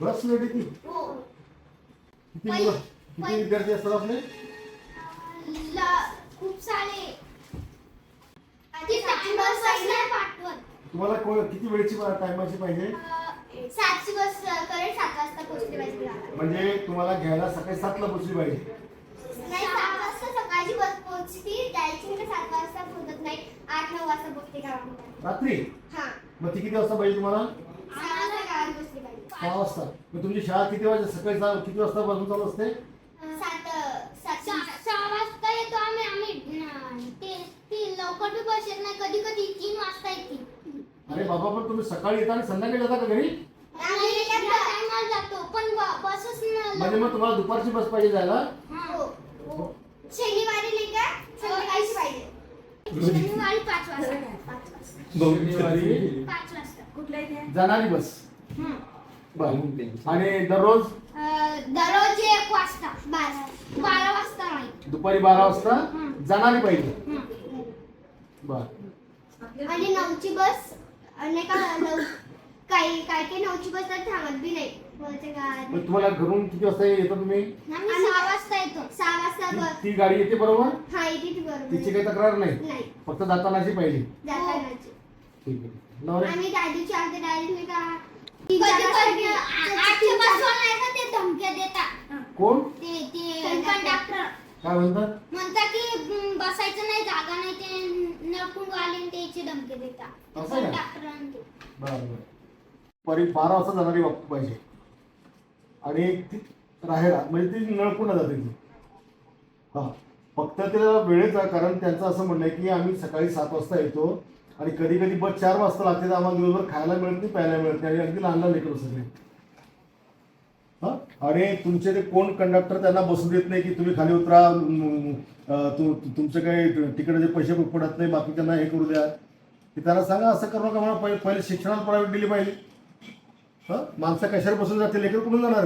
बस येते हो. किती मुलं? किती विद्यार्थी असतात आपले? ल- खूप सारे. ती टाइम बस नाही पाठवत. तुम्हाला को- किती वेळची टायमाची पाहिजे? सातची बस करेल सात वाजता पोहोचली पाहिजे गावाला. म्हणजे तुम्हाला घ्यायला सकाळी सातला पोचली पाहिजे. नाही सात वाजता सकाळची बस पोहोचती जायची म्हणजे सात वाजता पोहोचत नाही. आठ नऊ वाजता पोहोचते गावामध्ये. रात्री? हा. मग ती किती वाजता पाहिजे तुम्हाला सहा वाजता गावात पोहोचली पाहिजे सहा वाजता. मग तुमची शाळा किती वाजता? सकाळी सहा किती वाजता पासून चालू असते? सात सात सहा वाजता येतो आम्ही. आम्ही न- ते ती लवकर बी बस येत नाही. कधी कधी तीन वाजता येते. अरे बाबा पण तुम्ही सकाळी येता आणि संध्याकाळी जाता का घरी? आम्ही जातो. पण ब- बसच न- म्हणजे मग तुम्हाला दुपारची बस पाहिजे जायला? हो. हो. शनिवारी नाही का? संध्याकाळची पाहिजे. शनिवारी पाच वाजता. पाच वाजता शनिवारी पाच वाजता. कुठल्या इथे जाणारी बस. हं. बर. आणि दररोज? अं, दररोज एक वाजता बारा बारा वाजता नाही दुपारी बारा वाजता. जाणारी पाहिजे. बर. आणि नऊची बस आणि का नऊ काही काही काही नऊची बस तर थांबत बी नाही. मग तुम्हाला घरून किती वाजता येतो तुम्ही? सहा वाजता येतो. सहा वाजता ती- बस. ती गाडी येते बरोबर? हा येते ती बरोबर. तिची काही तक्रार नाही? फक्त जातानाची पाहिजे जातानाची. ठीक आहे आम्ही दादीची आमच्या दादी नाही का कोण? ते ते कंडक्टर काय म्हणतात? म्हणतात की "हम्म, बसायचं नाही जागा नाही ते नळकुंड आले त्याची धमकी देतात. असं आहे? का? कंडक्टरांनी ते. बरं. बरं परी बारा वाजता जाणारी वाप- पाहिजे. आणि ती राहायला म्हणजे ती नळकुंड जाते ती. हा. फक्त त्याला वेळेचा कारण त्यांचं असं म्हणणं आहे की आम्ही सकाळी सात वाजता येतो. आणि कधी कधी बस चार वाजता लागते तर आम्हाला दिवसभर खायला मिळत नाही प्यायला मिळत नाही. आणि अगदी लहान लहान लेकरं सगळे. हा? आणि तुमचे ते कोण कंडक्टर त्यांना बसू देत नाही की तुम्ही खाली उतरा तुमचं तुमचे काही तिकडे पैसे पडत नाही बाकी त्यांना हे करू द्या. की त्यांना सांगा असं करू नका म्हणा. पहिले पहिले शिक्षणात प्रायव्हेट दिली पाहिजे. हां? माणसं कशावर बसून जाते? लेकर कुठून जाणार?